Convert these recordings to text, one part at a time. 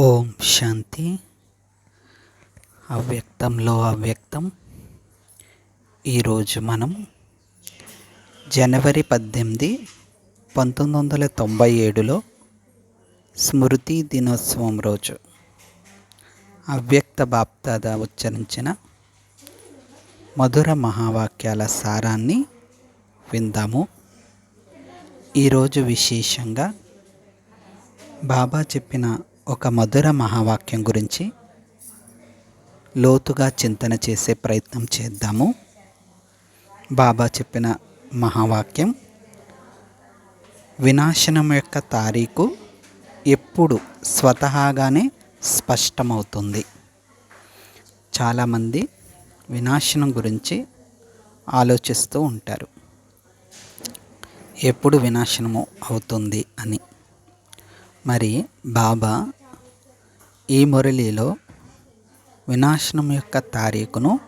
ఓం శాంతి. అవ్యక్తంలో అవ్యక్తం. ఈరోజు మనం జనవరి పద్దెనిమిది పంతొమ్మిది వందల తొంభై ఏడులో స్మృతి దినోత్సవం రోజు అవ్యక్త బాప్దాద ఉచ్చరించిన మధుర మహావాక్యాల సారాన్ని విందాము. ఈరోజు విశేషంగా బాబా చెప్పిన ఒక మధుర మహావాక్యం గురించి లోతుగా చింతన చేసే ప్రయత్నం చేద్దాము. బాబా చెప్పిన మహావాక్యం వినాశనం యొక్క తారీఖు ఎప్పుడు స్వతహాగానే స్పష్టమవుతుంది. చాలామంది వినాశనం గురించి ఆలోచిస్తూ ఉంటారు. ఎప్పుడు వినాశనము అవుతుంది అని. మరి బాబా ఈ మురళిలో వినాశనం యొక్క తారీఖును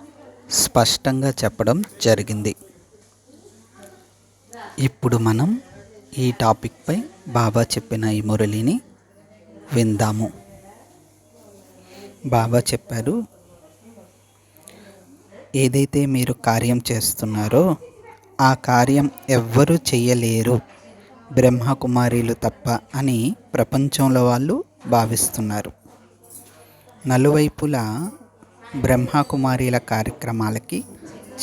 స్పష్టంగా చెప్పడం జరిగింది. ఇప్పుడు మనం ఈ టాపిక్పై బాబా చెప్పిన ఈ మురళిని విందాము. బాబా చెప్పారు ఏదైతే మీరు కార్యం చేస్తున్నారో ఆ కార్యం ఎవ్వరూ చేయలేరు బ్రహ్మకుమారీలు తప్ప అని ప్రపంచంలో వాళ్ళు భావిస్తున్నారు. నలువైపులా బ్రహ్మకుమారీల కార్యక్రమాలకి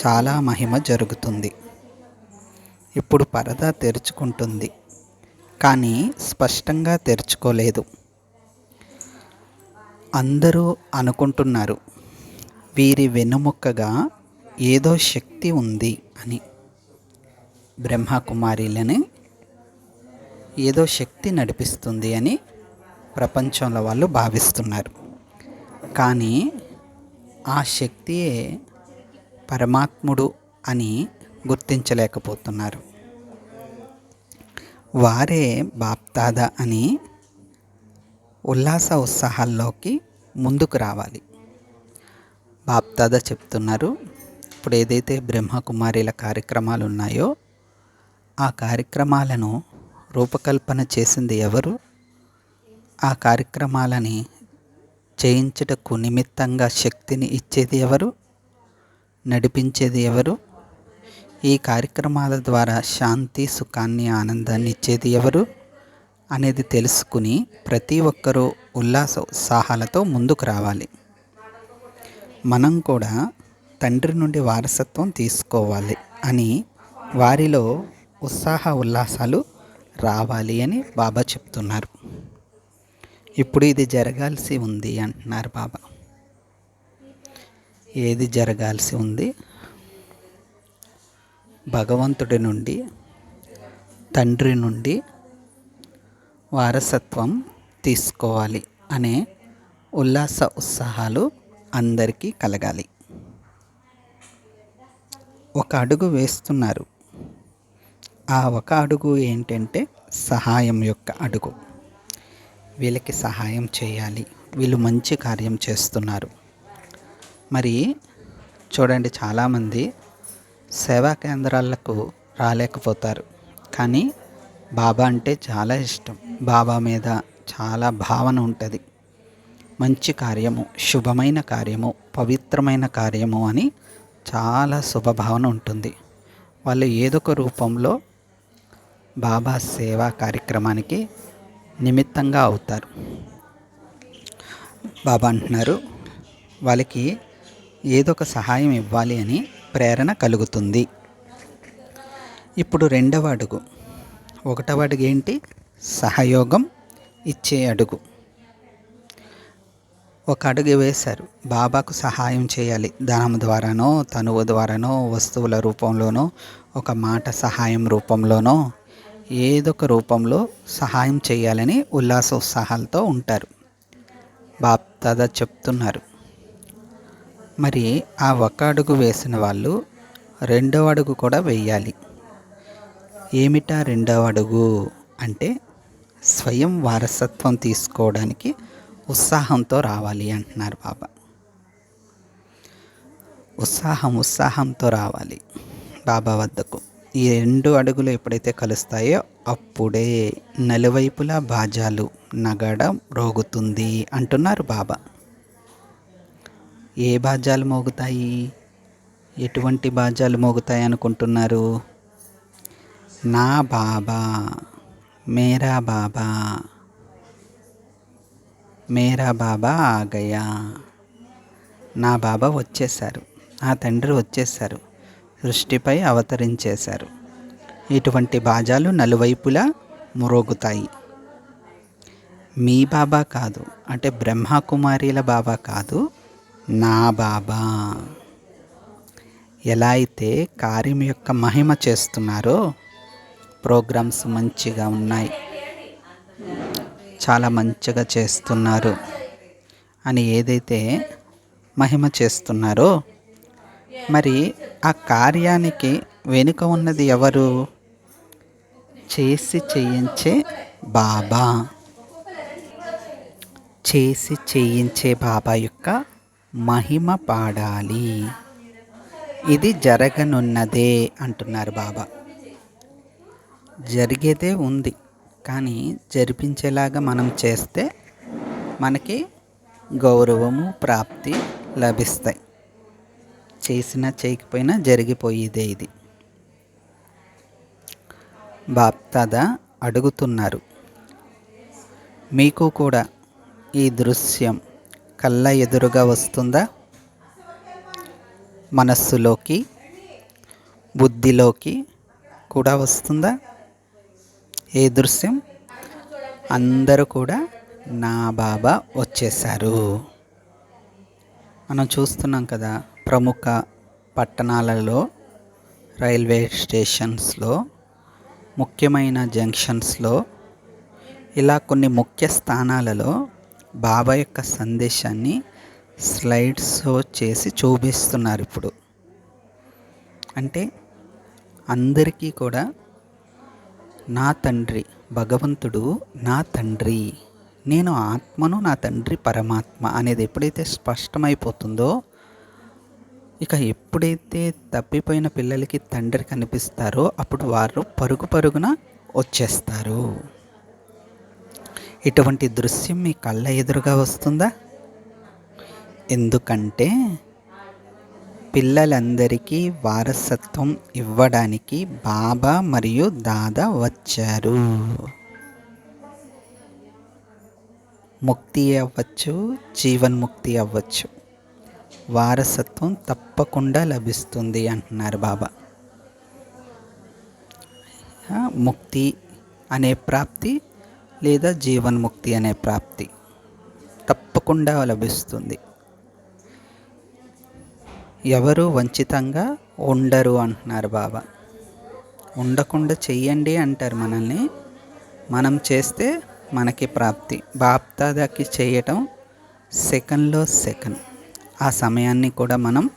చాలా మహిమ జరుగుతుంది. ఇప్పుడు పరదా తెరుచుకుంటుంది. కానీ స్పష్టంగా తెరుచుకోలేదు. అందరూ అనుకుంటున్నారు వీరి వెనుముక్కగా ఏదో శక్తి ఉంది అని. బ్రహ్మకుమారీలని ఏదో శక్తి నడిపిస్తుంది అని ప్రపంచంలో వాళ్ళు భావిస్తున్నారు. కానీ ఆ శక్తియే పరమాత్ముడు అని గుర్తించలేకపోతున్నారు. వారే బాప్తాద అని ఉల్లాస ఉత్సాహాల్లోకి ముందుకు రావాలి. బాప్తాద చెప్తున్నారు ఇప్పుడు ఏదైతే బ్రహ్మకుమారిల కార్యక్రమాలు ఉన్నాయో ఆ కార్యక్రమాలను రూపకల్పన చేసింది ఎవరు? ఆ కార్యక్రమాలని చేయించుటకు నిమిత్తంగా శక్తిని ఇచ్చేది ఎవరు? నడిపించేది ఎవరు? ఈ కార్యక్రమాల ద్వారా శాంతి సుఖాన్ని ఆనందాన్ని ఇచ్చేది ఎవరు? అనేది తెలుసుకుని ప్రతి ఒక్కరూ ఉల్లాస ఉత్సాహాలతో ముందుకు రావాలి. మనం కూడా తండ్రి నుండి వారసత్వం తీసుకోవాలి అని వారిలో ఉత్సాహ ఉల్లాసాలు రావాలి అని బాబా చెప్తున్నారు. ఇప్పుడు ఇది జరగాల్సి ఉంది అంటున్నారు బాబా. ఏది జరగాల్సి ఉంది? భగవంతుడి నుండి తండ్రి నుండి వారసత్వం తీసుకోవాలి అనే ఉల్లాస ఉత్సాహాలు అందరికీ కలగాలి. ఒక అడుగు వేస్తున్నారు. ఆ ఒక అడుగు ఏంటంటే సహాయం యొక్క అడుగు. వీళ్ళకి సహాయం చేయాలి. వీళ్ళు మంచి కార్యం చేస్తున్నారు. మరి చూడండి చాలామంది సేవా కేంద్రాలకు రాలేకపోతారు. కానీ బాబా అంటే చాలా ఇష్టం. బాబా మీద చాలా భావన ఉంటుంది. మంచి కార్యము శుభమైన కార్యము పవిత్రమైన కార్యము అని చాలా శుభభావన ఉంటుంది. వాళ్ళు ఏదొక రూపంలో బాబా సేవా కార్యక్రమానికి నిమిత్తంగా అవుతారు. బాబా అంటున్నారు వాళ్ళకి ఏదో ఒక సహాయం ఇవ్వాలి అని ప్రేరణ కలుగుతుంది. ఇప్పుడు రెండవ అడుగు. ఒకటవ అడుగు ఏంటి? సహయోగం ఇచ్చే అడుగు. ఒక అడుగు వేశారు. బాబాకు సహాయం చేయాలి. ధనం ద్వారానో తనువు ద్వారానో వస్తువుల రూపంలోనో ఒక మాట సహాయం రూపంలోనో ఏదొక రూపంలో సహాయం చేయాలని ఉల్లాస ఉత్సాహాలతో ఉంటారు. బాప్దాద చెప్తున్నారు. మరి ఆ ఒక అడుగు వేసిన వాళ్ళు రెండవ అడుగు కూడా వేయాలి. ఏమిటా రెండవ అడుగు? అంటే స్వయం వారసత్వం తీసుకోవడానికి ఉత్సాహంతో రావాలి అంటున్నారు బాబా. ఉత్సాహం ఉత్సాహంతో రావాలి బాబా వద్దకు. ఈ రెండు అడుగులు ఎప్పుడైతే కలుస్తాయో అప్పుడే నలువైపులా బాజాలు నగడ రోగుతుంది అంటున్నారు బాబా. ఏ బాజాలు మోగుతాయి? ఎటువంటి బాజాలు మోగుతాయి అనుకుంటున్నారు? నా బాబా మేరా బాబా మేరా బాబా ఆగయా. నా బాబా వచ్చేసారు నా తండ్రి వచ్చేసారు సృష్టిపై అవతరించేశారు. ఇటువంటి బాజాలు నలువైపులా మురోగుతాయి. మీ బాబా కాదు అంటే బ్రహ్మకుమారీల బాబా కాదు నా బాబా. ఎలా అయితే కార్యం యొక్క మహిమ చేస్తున్నారో ప్రోగ్రామ్స్ మంచిగా ఉన్నాయి. చాలా మంచిగా చేస్తున్నారు. అని ఏదైతే మహిమ చేస్తున్నారో మరి ఆ కార్యానికి వెనుక ఉన్నది ఎవరు? చేసి చేయించే బాబా. చేసి చేయించే బాబా యొక్క మహిమ పాడాలి. ఇది జరగనున్నదే అంటున్నారు బాబా. జరిగేదే ఉంది కానీ జరిపించేలాగా మనం చేస్తే మనకి గౌరవము ప్రాప్తి లభిస్తాయి. చేసినా చేయకపోయినా జరిగిపోయేదే ఇది. బాప్తాద అడుగుతున్నారు. మీకు కూడా ఈ దృశ్యం కళ్ళ ఎదురుగా వస్తుందా? మనస్సులోకి బుద్ధిలోకి కూడా వస్తుందా? ఏ దృశ్యం? అందరూ కూడా నా బాబా వచ్చేసారు మనం చూస్తున్నాం కదా ప్రముఖ పట్టణాలలో రైల్వే స్టేషన్స్లో ముఖ్యమైన జంక్షన్స్లో ఇలా కొన్ని ముఖ్య స్థానాలలో బాబా యొక్క సందేశాన్ని స్లైడ్ షో చేసి చూపిస్తున్నారు ఇప్పుడు. అంటే అందరికీ కూడా నా తండ్రి భగవంతుడు నా తండ్రి నేను ఆత్మను నా తండ్రి పరమాత్మ అనేది ఎప్పుడైతే స్పష్టమైపోతుందో ఇక ఎప్పుడైతే తప్పిపోయిన పిల్లలకి తండ్రి కనిపిస్తారో అప్పుడు వారు పరుగు పరుగున వచ్చేస్తారు. ఇటువంటి దృశ్యం మీ కళ్ళ ఎదురుగా వస్తుందా? ఎందుకంటే పిల్లలందరికీ వారసత్వం ఇవ్వడానికి బాబా మరియు దాదా వచ్చారు. ముక్తి అవ్వచ్చు జీవన్ముక్తి అవ్వచ్చు. వారసత్వం తప్పకుండా లభిస్తుంది అంటున్నారు బాబా. ముక్తి అనే ప్రాప్తి లేదా జీవన్ముక్తి అనే ప్రాప్తి తప్పకుండా లభిస్తుంది. ఎవరు వంచితంగా ఉండరు అంటున్నారు బాబా. ఉండకుండా చెయ్యండి అంటారు మనల్ని. మనం చేస్తే మనకి ప్రాప్తి. బాప్తాదాకి చేయటం సెకండ్లో సెకండ్. ఆ సమయాన్ని కూడా మనం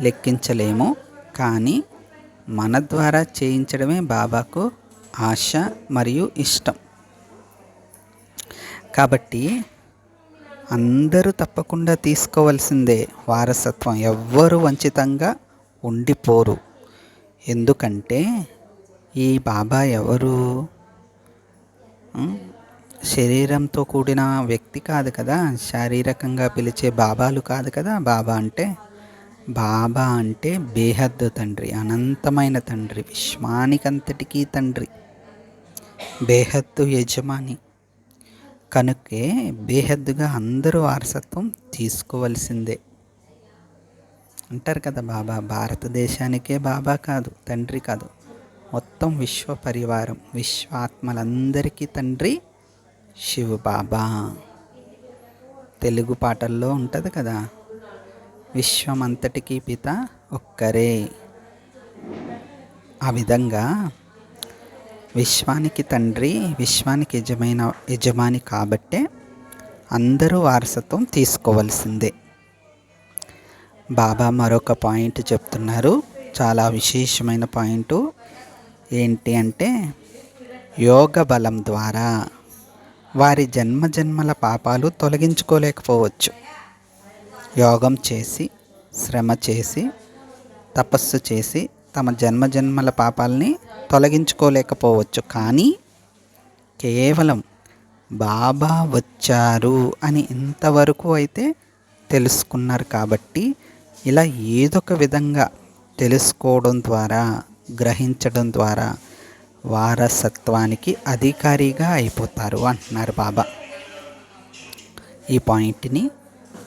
లెక్కించలేము. కానీ మన ద్వారా చేయించడమే బాబాకు ఆశ మరియు ఇష్టం. కాబట్టి అందరూ తప్పకుండా తీసుకోవాల్సిందే వారసత్వం. ఎవ్వరు వంచితంగా ఉండిపోరు. ఎందుకంటే ఈ బాబా ఎవరు? శరీరంతో కూడిన వ్యక్తి కాదు కదా శారీరకంగా పిలిచే బాబాలు కాదు కదా బాబా అంటే? బాబా అంటే బేహద్దు తండ్రి అనంతమైన తండ్రి విశ్వానికంతటికీ తండ్రి బేహద్దు యజమాని. కనుకే బేహద్దుగా అందరూ వారసత్వం తీసుకోవలసిందే. అంటారు కదా బాబా భారతదేశానికే బాబా కాదు తండ్రి కాదు. మొత్తం విశ్వ పరివారం విశ్వాత్మలందరికీ తండ్రి శివ బాబా తెలుగు పాటల్లో ఉంటుంది కదా విశ్వమంతటికీ పిత ఒక్కరే. ఆ విధంగా విశ్వానికి తండ్రి విశ్వానికి యజమైన యజమాని కాబట్టే అందరూ వారసత్వం తీసుకోవలసిందే. బాబా మరొక పాయింట్ చెప్తున్నారు. చాలా విశేషమైన పాయింట్ ఏంటి అంటే యోగ బలం ద్వారా. వారి జన్మ జన్మల పాపాలు తొలగించుకోలేకపోవచ్చు. యోగం చేసి శ్రమ చేసి తపస్సు చేసి తమ జన్మ జన్మల పాపాలని తొలగించుకోలేకపోవచ్చు. కానీ కేవలం బాబా వచ్చారు అని ఇంతవరకు అయితే తెలుసుకున్నారు కాబట్టి ఇలా ఏదొక విధంగా తెలుసుకోవడం ద్వారా గ్రహించడం ద్వారా వారసత్వానికి అధికారిగా అయిపోతారు అంటున్నారు బాబా. ఈ పాయింట్ని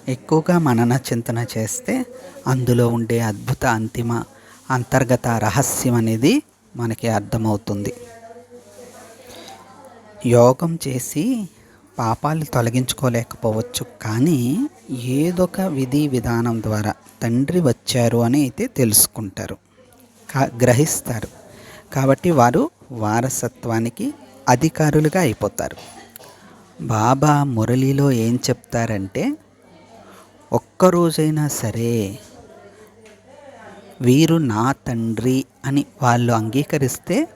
ఎక్కువగా మనన చింతన చేస్తే అందులో ఉండే అద్భుత అంతిమ అంతర్గత రహస్యం అనేది మనకి అర్థమవుతుంది. యోగం చేసి పాపాలు తొలగించుకోలేకపోవచ్చు కానీ ఏదొక విధి విధానం ద్వారా తండ్రి వచ్చారు అని అయితే తెలుసుకుంటారు. గ్రహిస్తారు. కాబట్టి వారు వారసత్వానికి అధికారులుగా అయిపోతారు. బాబా మురళిలో ఏం చెప్తారంటే ఒక్కరోజైనా సరే వీరు నా తండ్రి అని వాళ్ళు అంగీకరిస్తే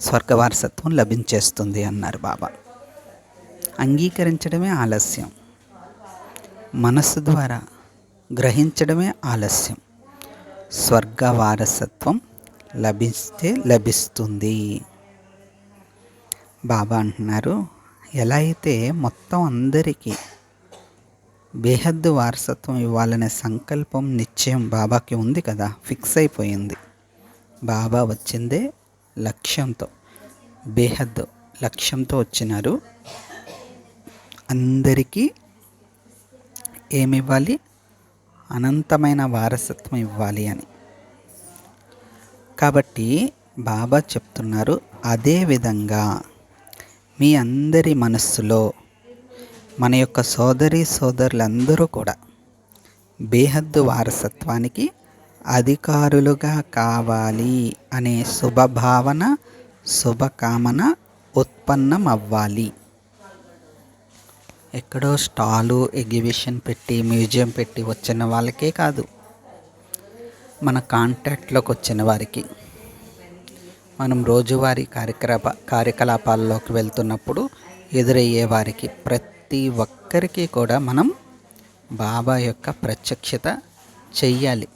స్వర్గవారసత్వం లభించేస్తుంది అన్నారు బాబా. అంగీకరించడమే ఆలస్యం. మనస్సు ద్వారా గ్రహించడమే ఆలస్యం. స్వర్గ వారసత్వం లభిస్తే లభిస్తుంది. బాబా అంటున్నారు. ఎలా అయితే మొత్తం అందరికీ బేహద్దు వారసత్వం ఇవ్వాలనే సంకల్పం నిశ్చయం బాబాకి ఉంది కదా ఫిక్స్ అయిపోయింది. బాబా వచ్చిందే లక్ష్యంతో బేహద్దు లక్ష్యంతో వచ్చినారు. అందరికీ ఏమి ఇవ్వాలి అనంతమైన వారసత్వం ఇవ్వాలి అని. కాబట్టి బాబా చెప్తున్నారు అదే విధంగా మీ అందరి మనస్సులో మన యొక్క సోదరి సోదరులందరూ కూడా బేహద్దు వారసత్వానికి అధికారులుగా కావాలి అనే శుభభావన శుభకామన ఉత్పన్నం అవ్వాలి ఎక్కడో స్టాలు ఎగ్జిబిషన్ పెట్టి మ్యూజియం పెట్టి వచ్చిన వాళ్ళకే కాదు మన కాంటాక్ట్లోకి వచ్చిన వారికి. మనం రోజువారీ కార్యక్రప కార్యకలాపాల్లోకి వెళ్తున్నప్పుడు ఎదురయ్యే వారికి ప్రతి ఒక్కరికి కూడా మనం బాబా యొక్క ప్రత్యక్షత చెయ్యాలి.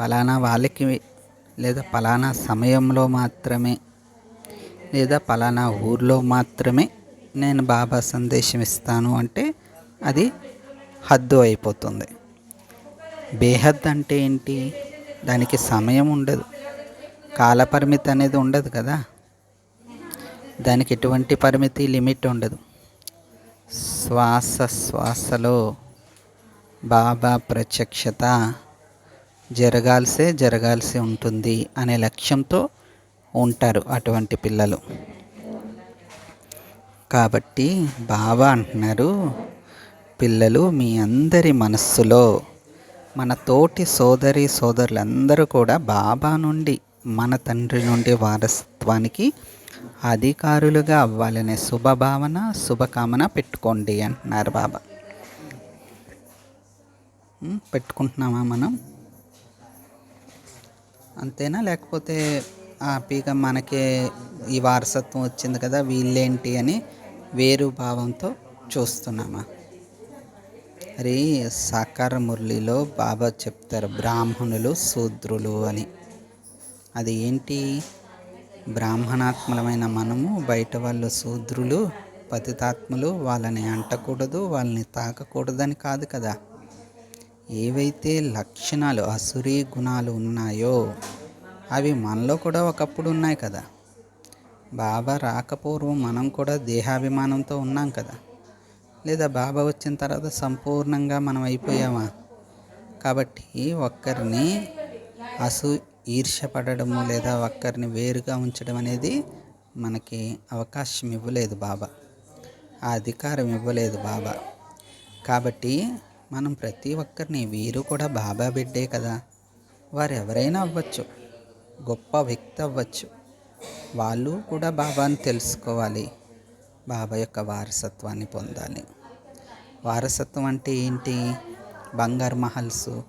పలానా వాళ్ళకి లేదా పలానా సమయంలో మాత్రమే లేదా పలానా ఊర్లో మాత్రమే నేను బాబా సందేశం ఇస్తాను అంటే అది హద్దు అయిపోతుంది. బేహద్ అంటే ఏంటి? దానికి సమయం ఉండదు. కాలపరిమితి అనేది ఉండదు కదా? దానికి ఎటువంటి పరిమితి లిమిట్ ఉండదు. శ్వాస శ్వాసలో బాబా ప్రత్యక్షత జరగాల్సే జరగాల్సి ఉంటుంది అనే లక్ష్యంతో ఉంటారు అటువంటి పిల్లలు. కాబట్టి బాబా అంటున్నారు పిల్లలు మీ అందరి మనస్సులో మన తోటి సోదరి సోదరులందరూ కూడా బాబా నుండి మన తండ్రి నుండి వారసత్వానికి అధికారులుగా అవ్వాలనే శుభభావన శుభకామన పెట్టుకోండి అంటున్నారు బాబా. పెట్టుకుంటున్నామా మనం? అంతేనా? లేకపోతే హ్యాపీగా మనకే ఈ వారసత్వం వచ్చింది కదా వీళ్ళేంటి అని వేరు భావంతో చూస్తున్నామా? అరే సాకార మురళిలో బాబా చెప్తారు బ్రాహ్మణులు శూద్రులు అని. అది ఏంటి బ్రాహ్మణాత్మలమైన మనము బయట వాళ్ళు శూద్రులు పతితాత్ములు వాళ్ళని అంటకూడదు వాళ్ళని తాకకూడదని కాదు కదా. ఏవైతే లక్షణాలు అసురీ గుణాలు ఉన్నాయో అవి మనలో కూడా ఒకప్పుడు ఉన్నాయి కదా. బాబా రాకపూర్వం మనం కూడా దేహాభిమానంతో ఉన్నాం కదా. లేదా బాబా వచ్చిన తర్వాత సంపూర్ణంగా మనం అయిపోయామా? కాబట్టి ఒక్కరిని అసూ ఈర్ష్యపడము లేదా ఒక్కరిని వేరుగా ఉంచడం అనేది మనకి అవకాశం ఇవ్వలేదు బాబా. ఆ అధికారం ఇవ్వలేదు బాబా. కాబట్టి మనం ప్రతి ఒక్కరిని వీరు కూడా బాబా బిడ్డే కదా. వారు ఎవరైనా అవ్వచ్చు గొప్ప వ్యక్తి అవ్వచ్చు. వాళ్ళు కూడా బాబాని తెలుసుకోవాలి. బాబా యొక్క వారసత్వాన్ని పొందాలి. వారసత్వం అంటే ఏంటి? బంగారు మహల్స్.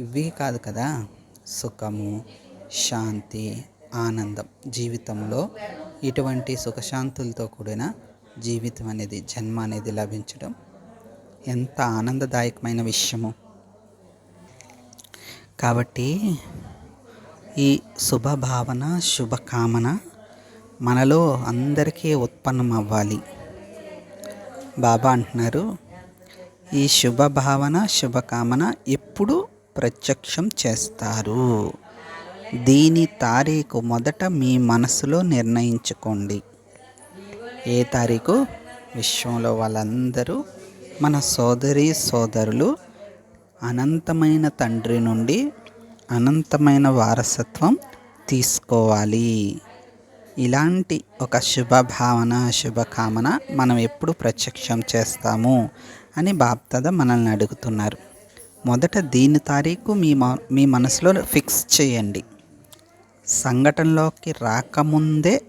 ఇవి కాదు కదా. సుఖము శాంతి ఆనందం. జీవితంలో ఇటువంటి సుఖశాంతులతో కూడిన జీవితం అనేది జన్మ అనేది లభించడం ఎంత ఆనందదాయకమైన విషయము. కాబట్టి ఈ శుభభావన శుభకామన మనలో అందరికీ ఉత్పన్నం అవ్వాలి బాబా అంటున్నారు ఈ శుభభావన శుభకామన ఎప్పుడు ప్రత్యక్షం చేస్తారు. దీని తారీఖు మొదట మీ మనసులో నిర్ణయించుకోండి. ఏ తారీఖు? విశ్వంలో వాళ్ళందరూ మన సోదరి సోదరులు అనంతమైన తండ్రి నుండి అనంతమైన వారసత్వం తీసుకోవాలి. ఇలాంటి ఒక శుభభావన శుభకామన మనం ఎప్పుడు ప్రత్యక్షం చేస్తాము అని బాప్తద మనల్ని అడుగుతున్నారు. మొదట దీని తారీఖు మీ మీ మనసులో ఫిక్స్ చేయండి. సంఘటనలోకి రాకముందే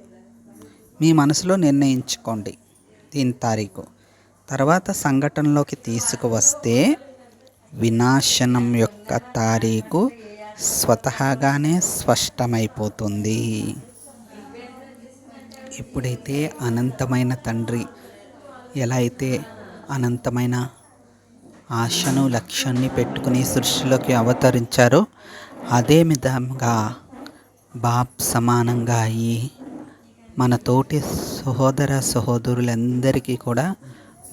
మీ మనసులో నిర్ణయించుకోండి దీని తారీఖు. తర్వాత సంఘటనలోకి తీసుకువస్తే వినాశనం యొక్క తారీఖు స్వతహాగానే స్పష్టమైపోతుంది. ఎప్పుడైతే అనంతమైన తండ్రి ఎలా అయితే అనంతమైన ఆశను లక్ష్యాన్ని పెట్టుకుని సృష్టిలోకి అవతరించారో. అదే విధంగా బాప్ సమానంగా అయ్యి మన తోటి సహోదర సహోదరులందరికీ కూడా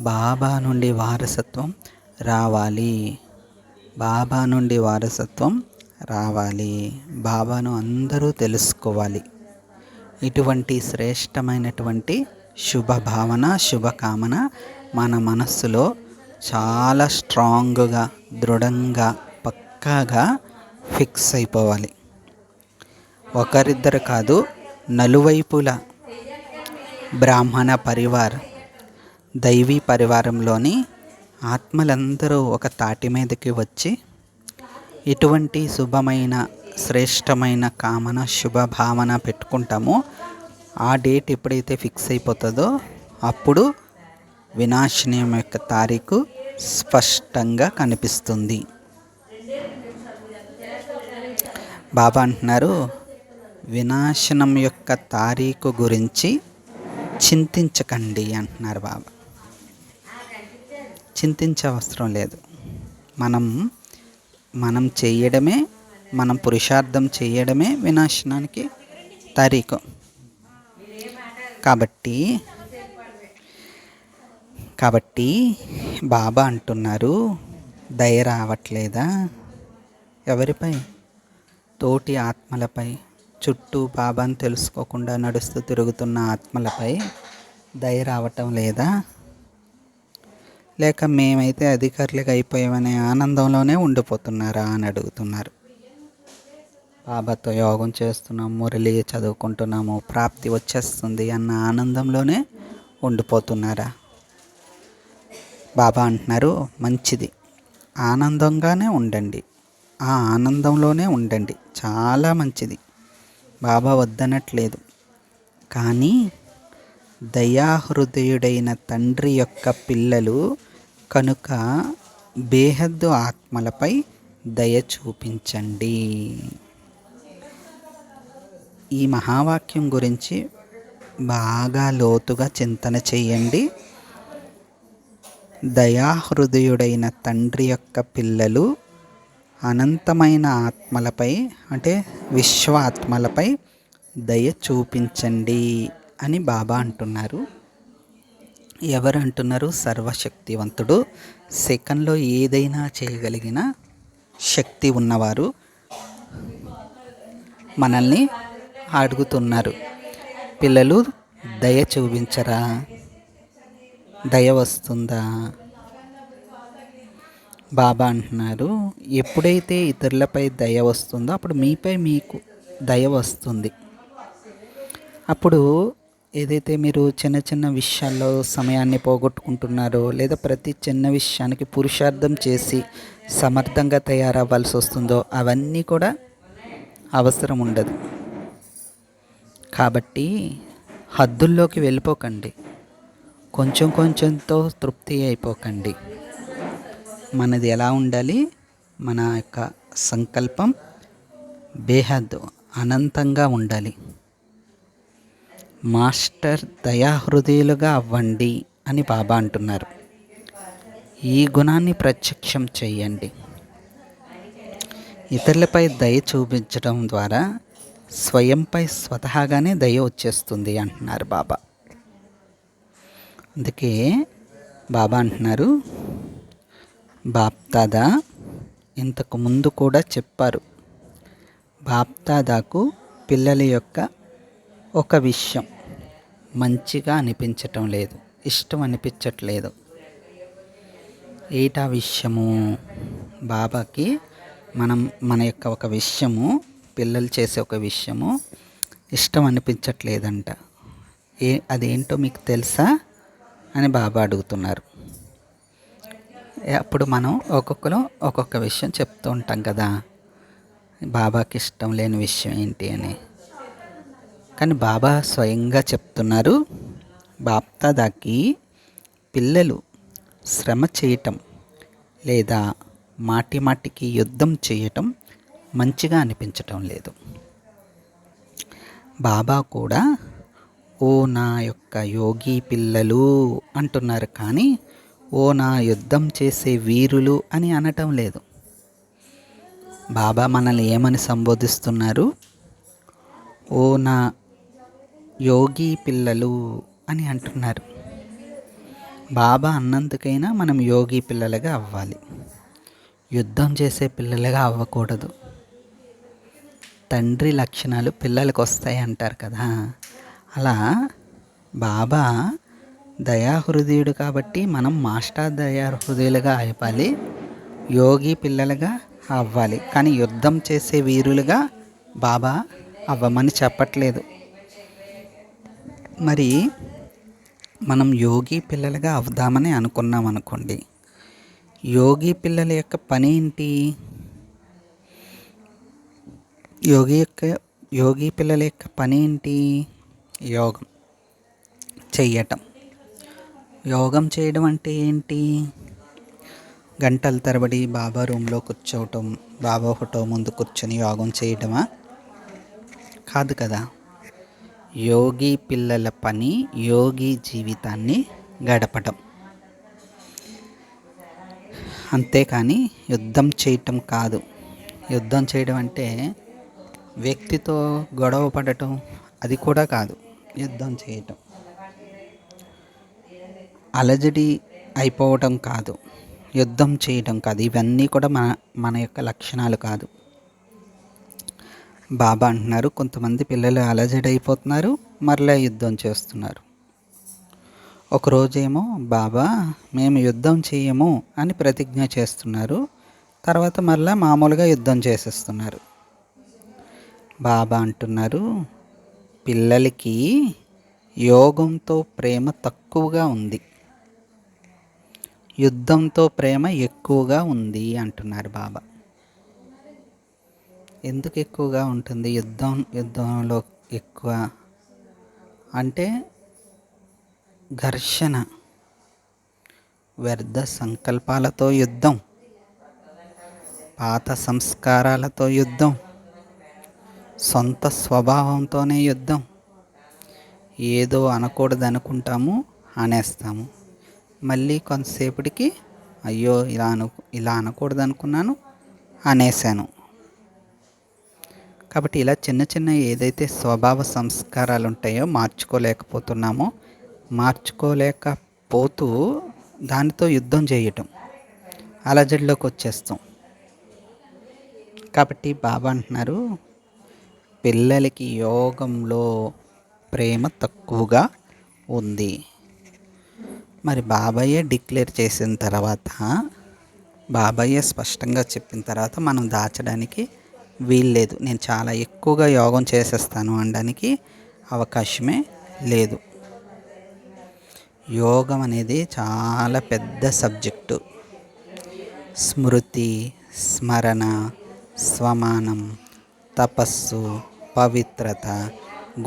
బాబా నుండి వారసత్వం రావాలి. బాబా నుండి వారసత్వం రావాలి. బాబాను అందరూ తెలుసుకోవాలి. ఇటువంటి శ్రేష్టమైనటువంటి శుభభావన శుభకామన మన మనస్సులో చాలా స్ట్రాంగ్గా దృఢంగా పక్కాగా ఫిక్స్ అయిపోవాలి. ఒకరిద్దరు కాదు నలువైపుల బ్రాహ్మణ పరివార్ దైవీ పరివారంలోని ఆత్మలందరూ ఒక తాటి మీదకి వచ్చి ఇటువంటి శుభమైన శ్రేష్టమైన కామన శుభభావన పెట్టుకుంటామో ఆ డేట్ ఎప్పుడైతే ఫిక్స్ అయిపోతుందో అప్పుడు వినాశనం యొక్క తారీఖు స్పష్టంగా కనిపిస్తుంది. బాబా అంటున్నారు వినాశనం యొక్క తారీఖు గురించి చింతించకండి అంటున్నారు బాబా. చింతించే అవసరం లేదు. మనం మనం చేయడమే మనం పురుషార్థం చేయడమే వినాశనానికి తారీఖు. కాబట్టి కాబట్టి బాబా అంటున్నారు దయ రావట్లేదా? ఎవరిపై? తోటి ఆత్మలపై. చుట్టూ బాబాను తెలుసుకోకుండా నడుస్తూ తిరుగుతున్న ఆత్మలపై దయ రావటం లేదా? లేక మేమైతే అధికారులుగా అయిపోయామనే ఆనందంలోనే ఉండిపోతున్నారా? అని అడుగుతున్నారు. బాబాతో యోగం చేస్తున్నాము మురళి చదువుకుంటున్నాము ప్రాప్తి వచ్చేస్తుంది అన్న ఆనందంలోనే ఉండిపోతున్నారా? బాబా అంటున్నారు మంచిది. ఆనందంగానే ఉండండి. ఆ ఆనందంలోనే ఉండండి. చాలా మంచిది. బాబా వద్దనట్లేదు. కానీ దయాహృదయుడైన తండ్రి యొక్క పిల్లలు కనుక బేహద్దు ఆత్మలపై దయ చూపించండి. ఈ మహావాక్యం గురించి బాగా లోతుగా చింతన చేయండి. దయాహృదయుడైన తండ్రి యొక్క పిల్లలు అనంతమైన ఆత్మలపై అంటే విశ్వ ఆత్మలపై దయ చూపించండి అని బాబా అంటున్నారు. ఎవరు అంటున్నారు సర్వశక్తివంతుడు. సెకండ్లో ఏదైనా చేయగలిగిన శక్తి ఉన్నవారు మనల్ని అడుగుతున్నారు. పిల్లలు దయ చూపించరా? దయ వస్తుందా? బాబా అంటున్నారు ఎప్పుడైతే ఇతరులపై దయ వస్తుందో అప్పుడు మీపై మీకు దయ వస్తుంది. అప్పుడు ఏదైతే మీరు చిన్న చిన్న విషయాల్లో సమయాన్ని పోగొట్టుకుంటున్నారో లేదా ప్రతి చిన్న విషయానికి పురుషార్థం చేసి సమర్థంగా తయారవ్వాల్సి వస్తుందో అవన్నీ కూడా అవసరం ఉండదు. కాబట్టి హద్దుల్లోకి వెళ్ళిపోకండి. కొంచెం కొంచెంతో తృప్తి అయిపోకండి. మనది ఎలా ఉండాలి? మన యొక్క సంకల్పం బేహద్ అనంతంగా ఉండాలి. మాస్టర్ దయాహృదయులుగా అవ్వండి అని బాబా అంటున్నారు. ఈ గుణాన్ని ప్రత్యక్షం చేయండి ఇతరులపై దయ చూపించడం ద్వారా స్వయంపై స్వతహాగానే దయ వచ్చేస్తుంది అంటున్నారు బాబా. అందుకే బాబా అంటున్నారు బాప్దాదా ఇంతకు ముందు కూడా చెప్పారు. బాప్దాదాకు పిల్లల యొక్క ఒక విషయం మంచిగా అనిపించటం లేదు ఇష్టం అనిపించట్లేదు. ఏటా విషయము? బాబాకి మనం మన యొక్క ఒక విషయము పిల్లలు చేసే ఒక విషయము ఇష్టం అనిపించట్లేదంట. ఏ అదేంటో మీకు తెలుసా? అని బాబా అడుగుతున్నారు. అప్పుడు మనం ఒక్కొక్కరు ఒక్కొక్క విషయం చెప్తూ ఉంటాం కదా. బాబాకి ఇష్టం లేని విషయం ఏంటి అని. కానీ బాబా స్వయంగా చెప్తున్నారు బాప్తాదాకి పిల్లలు శ్రమ చేయటం లేదా మాటి మాటికి యుద్ధం చేయటం మంచిగా అనిపించటం లేదు. బాబా కూడా ఓ నా యొక్క యోగి పిల్లలు అంటున్నారు కానీ ఓ నా యుద్ధం చేసే వీరులు అని అనటం లేదు. బాబా మనల్ని ఏమని సంబోధిస్తున్నారు? ఓ నా యోగి పిల్లలు అని అంటున్నారు. బాబా అన్నందుకైనా మనం యోగి పిల్లలుగా అవ్వాలి. యుద్ధం చేసే పిల్లలుగా అవ్వకూడదు. తండ్రి లక్షణాలు పిల్లలకు వస్తాయి అంటారు కదా. అలా బాబా దయాహృదయుడు కాబట్టి మనం మాస్టర్ దయాహృదయులుగా అయిపోవాలి యోగి పిల్లలుగా అవ్వాలి. కానీ యుద్ధం చేసే వీరులుగా బాబా అవ్వమని చెప్పట్లేదు. మరి మనం యోగి పిల్లలుగా అవుదామని అనుకున్నాం అనుకోండి. యోగి పిల్లల యొక్క పని ఏంటి? యోగి యొక్క యోగి పిల్లల యొక్క పని ఏంటి? యోగం చెయ్యటం. యోగం చేయడం అంటే ఏంటి? గంటల తరబడి బాబా రూమ్లో కూర్చోవటం బాబా ఫోటో ముందు కూర్చొని యోగం చేయటమా కాదు కదా. యోగి పిల్లల పని యోగి జీవితాన్ని గడపడం అంతేకాని యుద్ధం చేయటం కాదు. యుద్ధం చేయడం అంటే వ్యక్తితో గొడవ పడటం అది కూడా కాదు. యుద్ధం చేయటం. అలజడి అయిపోవటం కాదు. యుద్ధం చేయటం కాదు. ఇవన్నీ కూడా మన మన యొక్క లక్షణాలు కాదు. బాబా అంటున్నారు కొంతమంది పిల్లలు అలజడి అయిపోతున్నారు మరలా యుద్ధం చేస్తున్నారు. ఒకరోజేమో బాబా మేము యుద్ధం చేయము అని ప్రతిజ్ఞ చేస్తున్నారు. తర్వాత మరలా మామూలుగా యుద్ధం చేసేస్తున్నారు. బాబా అంటున్నారు పిల్లలకి యోగంతో ప్రేమ తక్కువగా ఉంది. యుద్ధంతో ప్రేమ ఎక్కువగా ఉంది అంటున్నారు బాబా. ఎందుకు ఎక్కువగా ఉంటుంది? యుద్ధం యుద్ధంలో ఎక్కువ అంటే ఘర్షణ వ్యర్థ సంకల్పాలతో యుద్ధం పాత సంస్కారాలతో యుద్ధం సొంత స్వభావంతోనే యుద్ధం. ఏదో అనకూడదు అనుకుంటాము అనేస్తాము. మళ్ళీ కొంతసేపటికి అయ్యో ఇలా అను ఇలా అనకూడదు అనుకున్నాను అనేసాను కాబట్టి ఇలా చిన్న చిన్న ఏదైతే స్వభావ సంస్కారాలు ఉంటాయో మార్చుకోలేకపోతున్నామో మార్చుకోలేకపోతూ దానితో యుద్ధం చేయటం. అలజడిలోకి వచ్చేస్తాం కాబట్టి బాబా అంటున్నారు పిల్లలకి యోగంలో ప్రేమ తక్కువగా ఉంది. మరి బాబాయే డిక్లేర్ చేసిన తర్వాత బాబాయే స్పష్టంగా చెప్పిన తర్వాత మనం దాచడానికి వీల్లేదు. నేను చాలా ఎక్కువగా యోగం చేసేస్తాను అనడానికి అవకాశమే లేదు. యోగం అనేది చాలా పెద్ద సబ్జెక్టు. స్మృతి స్మరణ స్వమానం తపస్సు పవిత్రత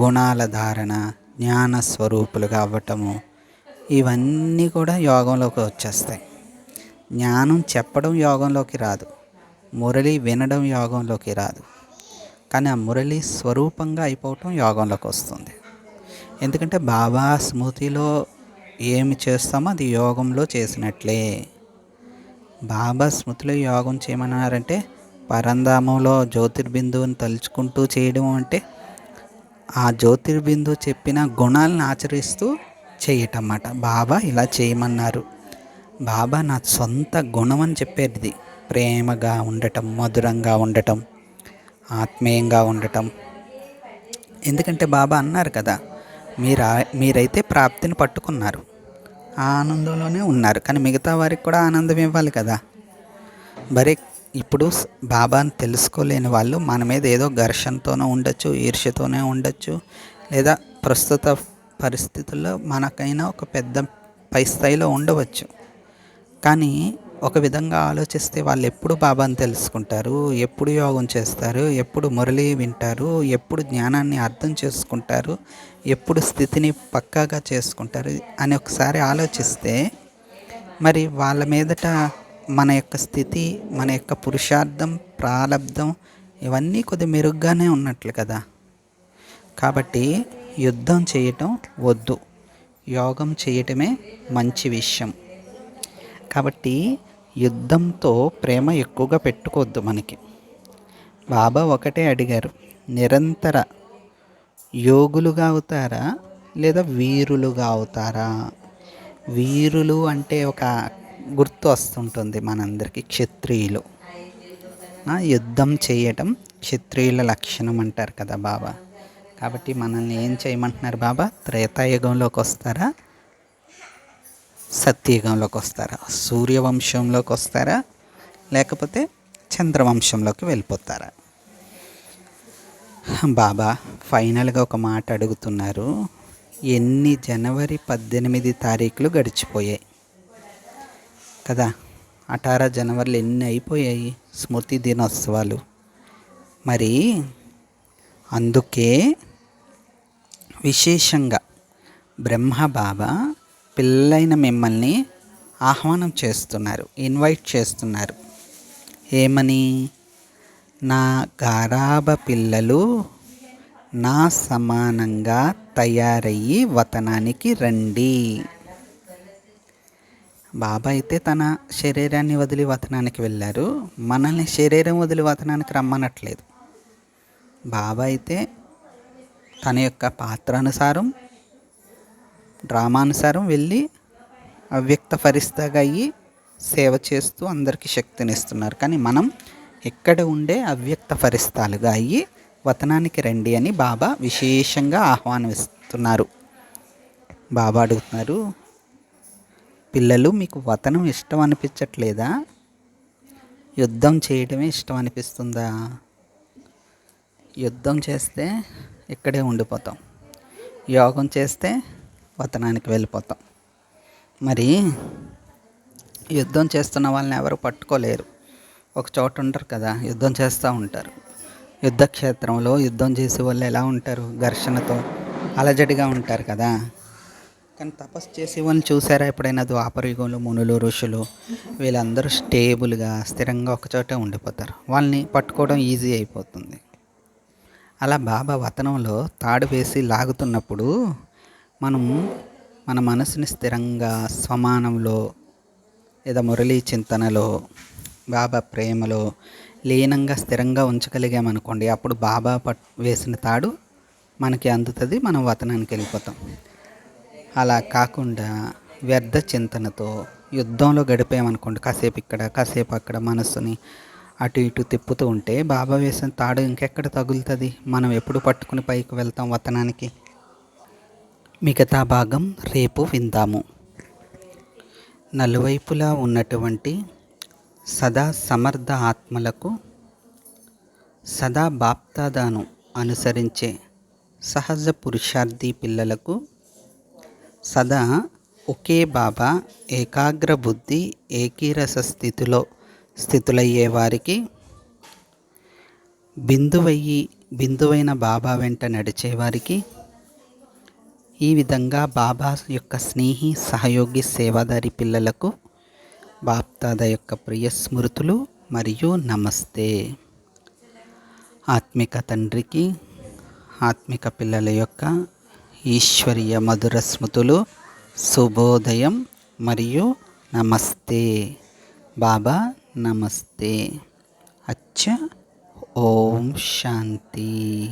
గుణాల ధారణ జ్ఞాన స్వరూపులుగా అవ్వటము ఇవన్నీ కూడా యోగంలోకి వచ్చేస్తాయి. జ్ఞానం చెప్పడం యోగంలోకి రాదు. మురళి వినడం యోగంలోకి రాదు. కానీ ఆ మురళి స్వరూపంగా అయిపోవటం యోగంలోకి వస్తుంది. ఎందుకంటే బాబా స్మృతిలో ఏమి చేస్తామో అది యోగంలో చేసినట్లే. బాబా స్మృతిలో యోగం చేయమన్నారంటే పరంధామంలో జ్యోతిర్బిందువుని తలుచుకుంటూ చేయడం అంటే ఆ జ్యోతిర్బిందు చెప్పిన గుణాలను ఆచరిస్తూ చేయటం అన్నమాట బాబా ఇలా చేయమన్నారు. బాబా నా సొంత గుణం అని చెప్పేది ప్రేమగా ఉండటం మధురంగా ఉండటం ఆత్మీయంగా ఉండటం. ఎందుకంటే బాబా అన్నారు కదా మీరు మీరైతే ప్రాప్తిని పట్టుకున్నారు. ఆ ఆనందంలోనే ఉన్నారు. కానీ మిగతా వారికి కూడా ఆనందం ఇవ్వాలి కదా. మరి ఇప్పుడు బాబాని తెలుసుకోలేని వాళ్ళు మన మీద ఏదో ఘర్షణతోనే ఉండొచ్చు ఈర్ష్యతోనే ఉండొచ్చు లేదా ప్రస్తుత పరిస్థితుల్లో మనకైనా ఒక పెద్ద పై స్థాయిలో ఉండవచ్చు. కానీ ఒక విధంగా ఆలోచిస్తే వాళ్ళు ఎప్పుడు బాబాని తెలుసుకుంటారు ఎప్పుడు యోగం చేస్తారు ఎప్పుడు మురళి వింటారు ఎప్పుడు జ్ఞానాన్ని అర్థం చేసుకుంటారు ఎప్పుడు స్థితిని పక్కాగా చేసుకుంటారు అని ఒకసారి ఆలోచిస్తే మరి వాళ్ళ మీదట మన యొక్క స్థితి మన యొక్క పురుషార్థం ప్రారంధం ఇవన్నీ కొద్ది మెరుగ్గానే ఉన్నట్లు కదా. కాబట్టి యుద్ధం చేయటం వద్దు. యోగం చేయటమే మంచి విషయం. కాబట్టి యుద్ధంతో ప్రేమ ఎక్కువగా పెట్టుకోవద్దు మనకి. బాబా ఒకటే అడిగారు నిరంతర యోగులుగా అవుతారా లేదా వీరులుగా అవుతారా? వీరులు అంటే ఒక గుర్తు వస్తుంటుంది మనందరికీ క్షత్రియులు. యుద్ధం చేయటం క్షత్రియుల లక్షణం అంటారు కదా బాబా. కాబట్టి మనల్ని ఏం చేయమంటున్నారు బాబా? త్రేతాయుగంలోకి వస్తారా? సత్యయుగంలోకి వస్తారా? సూర్యవంశంలోకి వస్తారా? లేకపోతే చంద్రవంశంలోకి వెళ్ళిపోతారా? బాబా ఫైనల్గా ఒక మాట అడుగుతున్నారు. ఎన్ని జనవరి పద్దెనిమిది తారీఖులు గడిచిపోయాయి? కదా? అఠారా జనవరిలో ఎన్ని అయిపోయాయి? స్మృతి దినోత్సవాలు. మరి అందుకే విశేషంగా బ్రహ్మ బాబా పిల్లైన మిమ్మల్ని ఆహ్వానం చేస్తున్నారు ఇన్వైట్ చేస్తున్నారు. ఏమని? నా గారాబ పిల్లలు నా సమానంగా తయారయ్యి వతనానికి రండి. బాబా అయితే తన శరీరాన్ని వదిలి వతనానికి వెళ్ళారు. మనల్ని శరీరం వదిలి వతనానికి రమ్మనట్లేదు. బాబా అయితే తన యొక్క పాత్రానుసారం డ్రామానుసారం వెళ్ళి అవ్యక్త ఫరిస్తగా అయ్యి సేవ చేస్తూ అందరికీ శక్తినిస్తున్నారు. కానీ మనం ఎక్కడ ఉండే అవ్యక్త ఫరిస్తాలుగా అయ్యి వతనానికి రండి అని బాబా విశేషంగా ఆహ్వానిస్తున్నారు. బాబా అడుగుతున్నారు పిల్లలు మీకు వతనం ఇష్టం అనిపించట్లేదా? యుద్ధం చేయడమే ఇష్టం అనిపిస్తుందా? యుద్ధం చేస్తే ఇక్కడే ఉండిపోతాం. యోగం చేస్తే వతనానికి వెళ్ళిపోతాం. మరి యుద్ధం చేస్తున్న వాళ్ళని ఎవరు పట్టుకోలేరు. ఒక చోట ఉంటారు కదా యుద్ధం చేస్తూ ఉంటారు. యుద్ధక్షేత్రంలో యుద్ధం చేసే వాళ్ళు ఎలా ఉంటారు? ఘర్షణతో అలజడిగా ఉంటారు కదా. కానీ తపస్సు చేసే వాళ్ళని చూసారా ఎప్పుడైనా? ద్వాపరయుగంలో మునులు ఋషులు. వీళ్ళందరూ స్టేబుల్గా స్థిరంగా ఒకచోటే ఉండిపోతారు. వాళ్ళని పట్టుకోవడం ఈజీ అయిపోతుంది. అలా బాబా వతనంలో తాడు వేసి లాగుతున్నప్పుడు మనం మన మనసుని స్థిరంగా స్వమానంలో లేదా మురళీ చింతనలో బాబా ప్రేమలో లీనంగా స్థిరంగా ఉంచగలిగామనుకోండి అప్పుడు బాబా పట్ వేసిన తాడు మనకి అందుతుంది మనం వతనానికి వెళ్ళిపోతాం. అలా కాకుండా వ్యర్థ చింతనతో యుద్ధంలో గడిపామనుకోండి కాసేపు ఇక్కడ కాసేపు అక్కడ మనస్సుని అటు ఇటు తిప్పుతూ ఉంటే బాబా వేసిన తాడు ఇంకెక్కడ తగులుతుంది? మనం ఎప్పుడు పట్టుకుని పైకి వెళ్తాం వతనానికి? మిగతా భాగం రేపు విందాము. నలువైపులా ఉన్నటువంటి సదా సమర్థ ఆత్మలకు సదా బాప్తాదాను అనుసరించే సహజ పురుషార్థి పిల్లలకు సదా ఒకే బాబా ఏకాగ్ర బుద్ధి ఏకీరస స్థితిలో స్థితులయ్యే వారికి బిందువయ్యి బిందువైన బాబా వెంట నడిచేవారికి ఈ విధంగా బాబా యొక్క స్నేహి సహయోగి సేవాదారి పిల్లలకు బాప్తాద యొక్క ప్రియ స్మృతులు మరియు నమస్తే. ఆత్మిక తండ్రికి ఆత్మిక పిల్లల యొక్క ఈశ్వరీయ మధుర స్మృతులు శుభోదయం మరియు నమస్తే. బాబా నమస్తే. అచ్చ ఓం శాంతి.